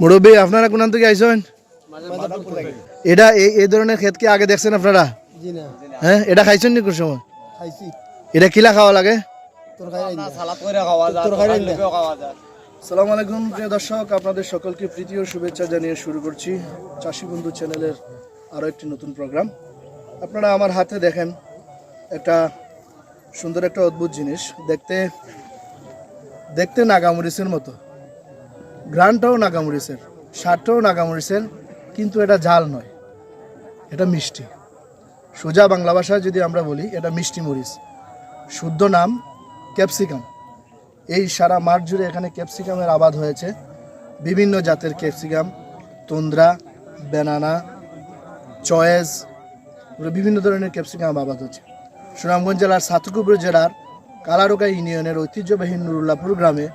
মুরব্বী আপনারা কোন থেকে আইসেন এটা এই এই ধরনের ক্ষেত কি আগে দেখছেন আপনারা? হ্যাঁ এটা খাইছেন নি কোন সময়? এটা কিলা খাওয়া লাগে? তোর খাই না সালাদ করে খাওয়া যায় তোর খাই না লেবেও খাওয়া যায়। সালাম আলাইকুম প্রিয় দর্শক আপনাদের সকলকে প্রীতি ও শুভেচ্ছা জানিয়ে শুরু করছি চাষি বন্ধু চ্যানেলের আরও একটি নতুন প্রোগ্রাম। আপনারা আমার হাতে দেখেন একটা সুন্দর একটা অদ্ভুত জিনিস। দেখতে দেখতে নাগামরিচের মতো। ঘ্রানটাও নাগামরিচের স্বাদটাও নাগামরিচের কিন্তু এটা ঝাল নয়, এটা মিষ্টি। সোজা বাংলা ভাষায় যদি আমরা বলি, এটা মিষ্টি মরিচ। শুদ্ধ নাম ক্যাপসিকাম। এই সারা মাঠ জুড়ে এখানে ক্যাপসিকামের আবাদ হয়েছে। বিভিন্ন জাতের ক্যাপসিকাম, তন্দ্রা বেনানা চয়েস বিভিন্ন ধরনের ক্যাপসিকাম আবাদ হচ্ছে। সুনামগঞ্জ জেলার সাতকুপুর জেলার কালারোকা ইউনিয়নের ঐতিহ্যবাহী নুরুল্লাপুর গ্রামে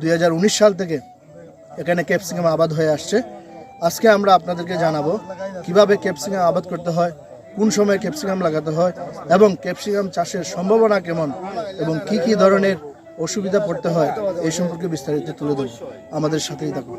দুই হাজার উনিশ সাল থেকে এখানে ক্যাপসিকাম আবাদ হয়ে আসছে। আজকে আমরা আপনাদেরকে জানাব কীভাবে ক্যাপসিকাম আবাদ করতে হয়, কোন সময় ক্যাপসিকাম লাগাতে হয় এবং ক্যাপসিকাম চাষের সম্ভাবনা কেমন এবং কি কি ধরনের অসুবিধা পড়তে হয়, এই সম্পর্কে বিস্তারিত তুলে ধরব। আমাদের সাথেই থাকুন।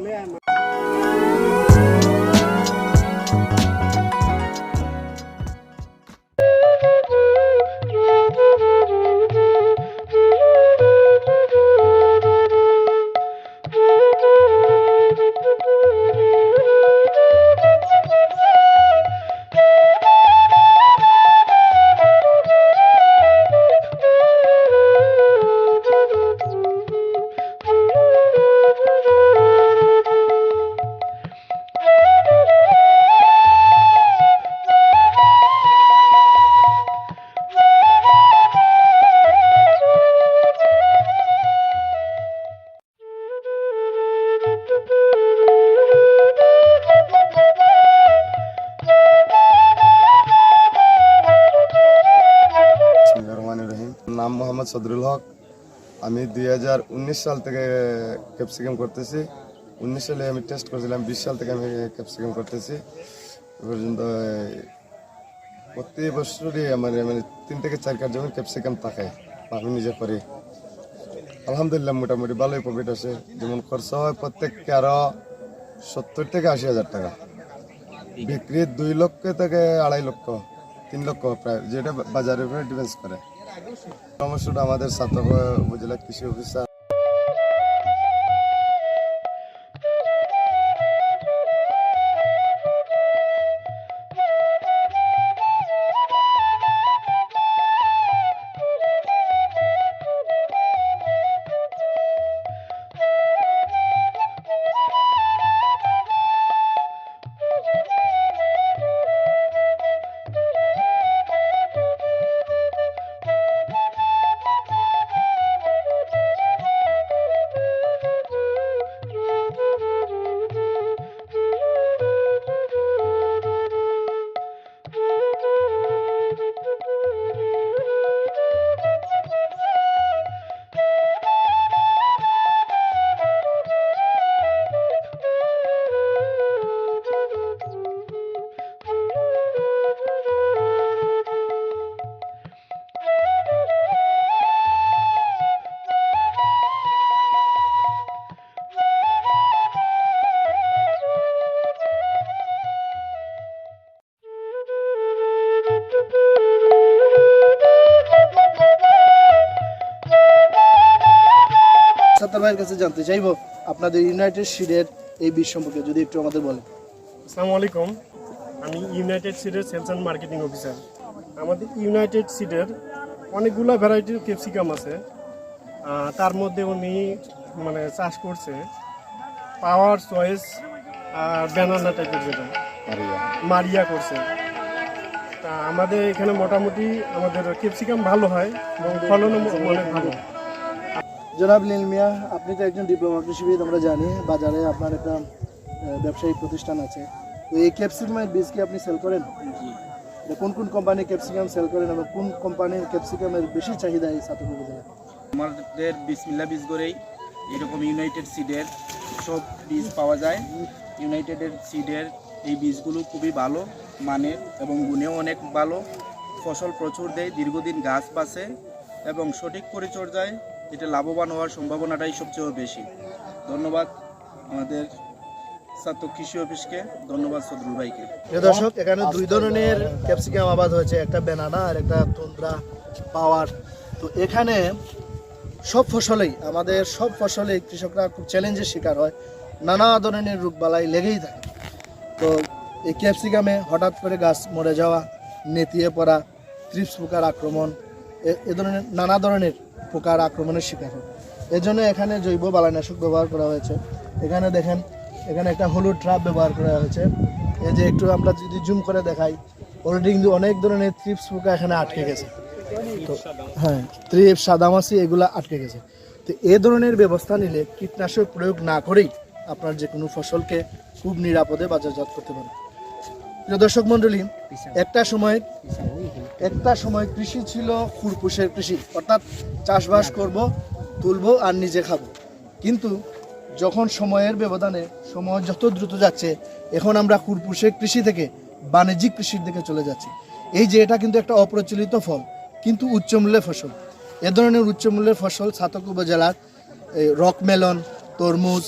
সদরুল হক। আমি দুই হাজার উনিশ সাল থেকে ক্যাপসিকাম করতেছি। উনিশ সালে আমি টেস্ট করেছিলাম, বিশ সাল থেকে আমি ক্যাপসিকাম করতেছি। এ পর্যন্ত প্রতি বছরই আমার মানে তিন থেকে চার কার জমি ক্যাপসিকাম থাকে, আমি নিজে করি। আলহামদুলিল্লাহ, মোটামুটি ভালোই প্রফিট আছে যেমন খরচা হয় প্রত্যেককে আরও সত্তর থেকে আশি হাজার টাকা। বিক্রি দুই লক্ষ থেকে আড়াই লক্ষ, তিন লক্ষ প্রায়, যেটা বাজারের উপরে ডিপেন্স করে। সমস্যাটা আমাদের সাতক উপজেলা কৃষি অফিসার সাত্তার ভাইয়ের কাছে জানতে চাইব আপনাদের ইউনাইটেড সিডের এই বীজ সম্পর্কে যদি একটু আমাদের বলেন। আসসালামু আলাইকুম। আমি ইউনাইটেড সিডের সেলস অ্যান্ড মার্কেটিং অফিসার আমাদের ইউনাইটেড সিডের অনেকগুলো ভ্যারাইটির ক্যাপসিকাম আছে। তার মধ্যে উনি মানে চাষ করছে পাওয়ার চয়েস আর ব্যানানা টাইপের যেটা। মারিয়া। করছে। তা আমাদের এখানে মোটামুটি আমাদের ক্যাপসিকাম ভালো হয় এবং ফলনও অনেক ভালো। জনাব নীল মিয়া আপনি তো একজন ডিপ্লোমা কৃষিবিদ আমরা জানি বাজারে আপনার একটা ব্যবসায়িক প্রতিষ্ঠান আছে। তো এই ক্যাপসিকামের বীজ কি আপনি সেল করেন? কোন কোন কোম্পানির ক্যাপসিকাম সেল করেন এবং কোন কোম্পানির ক্যাপসিকামের বেশি চাহিদা এই সাতক উপজেলায় আমাদের বিসমিল্লা বীজ করেই এরকম ইউনাইটেড সিডের সব বীজ পাওয়া যায়। ইউনাইটেডের সিডের এই বীজগুলো খুবই ভালো মানের এবং গুণেও অনেক ভালো। ফসল প্রচুর দেয় দীর্ঘদিন গাছ বাঁচে এবং সঠিক পরিচর্যায় এটা লাভবান হওয়ার সম্ভাবনাটাই সবচেয়ে বেশি। ধন্যবাদ আমাদের কৃষি অফিসকে, ধন্যবাদ এখানে দুই ধরনের ক্যাপসিকাম আবাদ হয়েছে, একটা বেনানা আর একটা পাওয়ার। তো এখানে সব ফসলেই, আমাদের সব ফসলেই কৃষকরা খুব চ্যালেঞ্জের শিকার হয়, নানা ধরনের রোগবালাই লেগেই থাকে। তো এই ক্যাপসিকামে হঠাৎ করে গাছ মরে যাওয়া, নেতিয়ে পড়া, ত্রিপস পোকার আক্রমণ এ ধরনের, নানা ধরনের পোকার আক্রমণের শিকার হয় এজন্য এখানে জৈব বালানাশক ব্যবহার করা হয়েছে। এখানে দেখেন এখানে একটা হলুদ ট্রাপ ব্যবহার করা হয়েছে। এই যে একটু আমরা যদি জুম করে দেখাই অলরেডি কিন্তু অনেক ধরনের ত্রিপস পোকা এখানে আটকে গেছে। তো হ্যাঁ ত্রিপ সাদামাছি এগুলো আটকে গেছে। তো এ ধরনের ব্যবস্থা নিলে কীটনাশক প্রয়োগ না করেই আপনার যে কোনো ফসলকে খুব নিরাপদে বাজারজাত করতে পারেন। প্রিয় দর্শক মণ্ডলী একটা সময় একটা সময় কৃষি ছিল খুরপুষের কৃষি। অর্থাৎ চাষবাস করব, তুলবো আর নিজে খাব। কিন্তু যখন সময়ের ব্যবধানে সময় যত দ্রুত যাচ্ছে, এখন আমরা খুরপুষের কৃষি থেকে বাণিজ্যিক কৃষির দিকে চলে যাচ্ছি। এই যে এটা কিন্তু একটা অপ্রচলিত ফল, কিন্তু উচ্চমূল্যের ফসল। এ ধরনের উচ্চমূল্যের ফসল ছাতক উপজেলার এই রক মেলন তরমুজ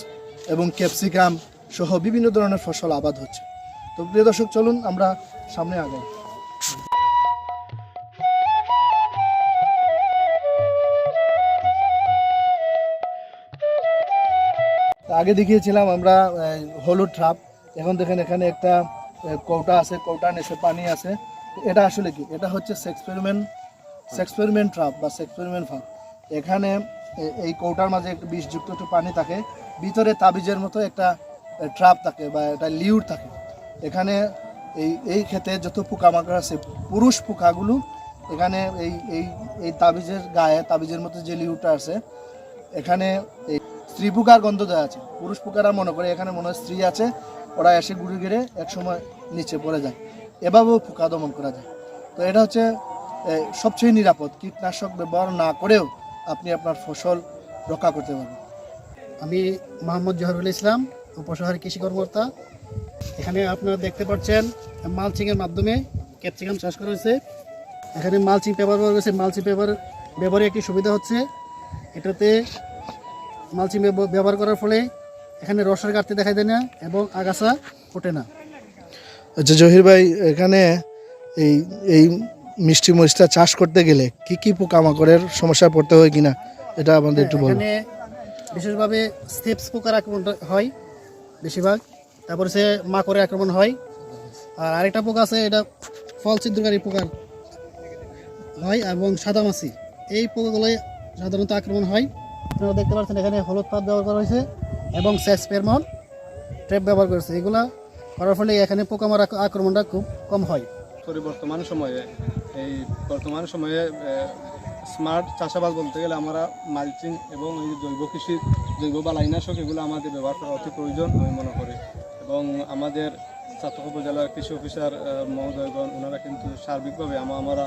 এবং ক্যাপসিকাম সহ বিভিন্ন ধরনের ফসল আবাদ হচ্ছে। তো প্রিয় দর্শক, চলুন আমরা সামনে আগাই। আগে দেখিয়েছিলাম আমরা হলুদ ট্রাপ এখন দেখেন এখানে একটা কৌটা আছে, কৌটা নিচে পানি আছে। এটা আসলে কি? এটা হচ্ছে সেক্সপেরিমেন্ট সেক্সপেরিমেন্ট ট্রাপ বা সেক্সপেরিমেন্ট ফার্ম এখানে এই কৌটার মাঝে একটু বিষযুক্ত একটু পানি থাকে। ভিতরে তাবিজের মতো একটা ট্রাপ থাকে বা একটা লিউর থাকে। এখানে এই এই ক্ষেতে যত পোকামাকড় আছে, পুরুষ পোকাগুলো এখানে এই এই এই তাবিজের গায়ে, তাবিজের মতো যে লিউটা আছে, এখানে এই স্ত্রী পোকার গন্ধ দেওয়া আছে। পুরুষ পোকারা মনে করে এখানে মনে হয় স্ত্রী আছে, ওরা এসে ঘিরে এক সময় নিচে পড়ে যায়। এভাবেও পোকা দমন করা যায়। তো এটা হচ্ছে সবচেয়ে নিরাপদ। কীটনাশক ব্যবহার না করেও আপনি আপনার ফসল রক্ষা করতে পারবেন। আমি মোহাম্মদ জহরুল ইসলাম উপশহর কৃষি কর্মকর্তা। এখানে আপনারা দেখতে পাচ্ছেন মালচিংয়ের মাধ্যমে ক্যাপসিকাম চাষ করা হয়েছে। এখানে মালচিং পেপার ব্যবহার করেছে মালচিং পেপার ব্যবহারে একটি সুবিধা হচ্ছে, এটাতে মালচিং ব্যবহার করার ফলে এখানে রসের ঘাটতি দেখা দেয় না এবং আগাছা ওঠে না। আচ্ছা জহির ভাই এখানে এই এই মিষ্টি মরিচটা চাষ করতে গেলে কি কি পোকামাকড়ের সমস্যায় পড়তে হয় কিনা? এটা আমাদের একটু বলুন। বিশেষভাবে স্টেপস পোকার আক্রমণ হয় বেশিরভাগ তারপরে সে মাকড়ের আক্রমণ হয়। আর আরেকটা পোকা আছে এটা ফল ছিদ্রকারী পোকার হয় এবং সাদামাছি এই পোকাগুলো সাধারণত আক্রমণ হয়। আপনারা দেখতে পাচ্ছেন এখানে হলুদ পাত ব্যবহার করা হয়েছে এবং সেক্সপেরমন ট্রেপ ব্যবহার করেছে এগুলা করার ফলে এখানে পোকামার আক্রমণটা খুব কম হয়। বর্তমান সময়ে, এই বর্তমান সময়ে স্মার্ট চাষাবাদ বলতে গেলে আমরা মালচিং এবং এই জৈব কৃষি, জৈব বালাইনাশক এগুলো আমাদের ব্যবহার করা অতি প্রয়োজন আমি মনে করি। এবং আমাদের চাতক উপজেলার কৃষি অফিসার মহোদয়গণ ওনারা কিন্তু সার্বিকভাবে আমরা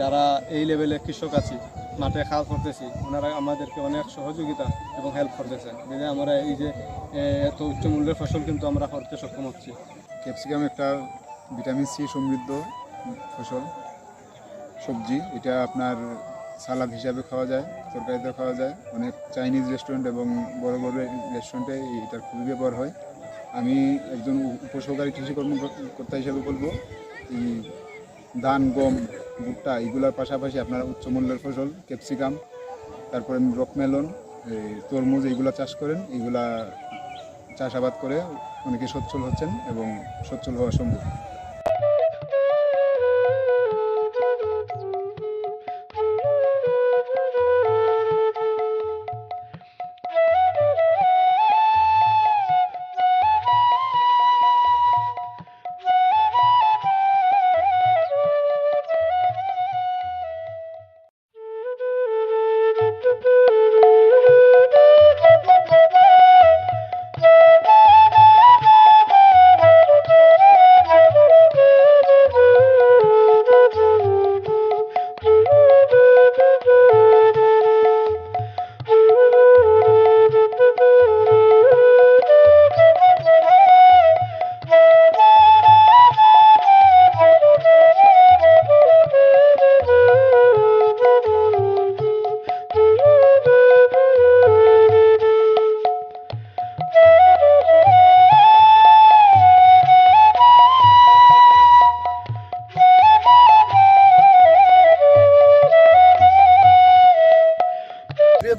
যারা এই লেভেলে কৃষক আছি মাঠে কাজ করতেছি, ওনারা আমাদেরকে অনেক সহযোগিতা এবং হেল্প করতেছেন। যেটা আমরা এই যে এত উচ্চ মূল্যের ফসল কিন্তু আমরা করতে সক্ষম হচ্ছি। ক্যাপসিকাম একটা ভিটামিন সি সমৃদ্ধ ফসল। সবজি, এটা আপনার সালাদ হিসাবে খাওয়া যায়, তরকারিতে খাওয়া যায়। অনেক চাইনিজ রেস্টুরেন্ট এবং বড় বড় রেস্টুরেন্টে এটার খুবই ব্যবহার হয়। আমি একজন উপ- উপসহকারী কৃষি কর্মকর্তা হিসেবে বলব ধান, গম, ভুট্টা এগুলোর পাশাপাশি আপনার উচ্চমূল্যের ফসল, ক্যাপসিকাম, তারপরে রকমেলন তরমুজ এইগুলো চাষ করেন। এইগুলা চাষাবাদ করে অনেকে সচ্ছল হচ্ছেন এবং সচ্ছল হওয়া সম্ভব।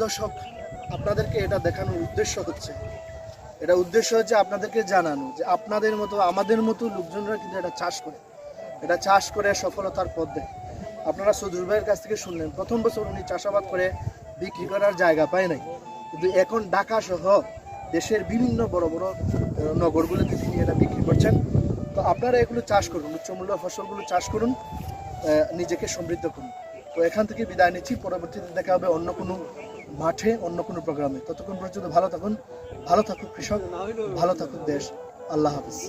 দর্শক, আপনাদেরকে এটা দেখানোর উদ্দেশ্য হচ্ছে। এটা উদ্দেশ্য হচ্ছে আপনাদেরকে জানানো যে আপনাদের মতো, আমাদের মতো লোকজনরা কিন্তু এটা চাষ করে। এটা চাষ করে সফলতার পথ দেয় আপনারা সজুর ভাইয়ের কাছ থেকে শুনলেন, প্রথম বছর উনি চাষাবাদ করে বিক্রি করার জায়গা পায় নাই। কিন্তু এখন ঢাকা সহ দেশের বিভিন্ন বড় বড় নগরগুলোতে তিনি এটা বিক্রি করছেন। তো আপনারা এগুলো চাষ করুন, উচ্চমূল্য ফসলগুলো চাষ করুন নিজেকে সমৃদ্ধ করুন। তো এখান থেকে বিদায় নিচ্ছি। পরবর্তীতে দেখা হবে অন্য কোনো মাঠে অন্য কোনো প্রোগ্রামে। ততক্ষণ পর্যন্ত ভালো থাকুন, ভালো থাকুক কৃষক, ভালো থাকুক দেশ। আল্লাহ হাফিজ।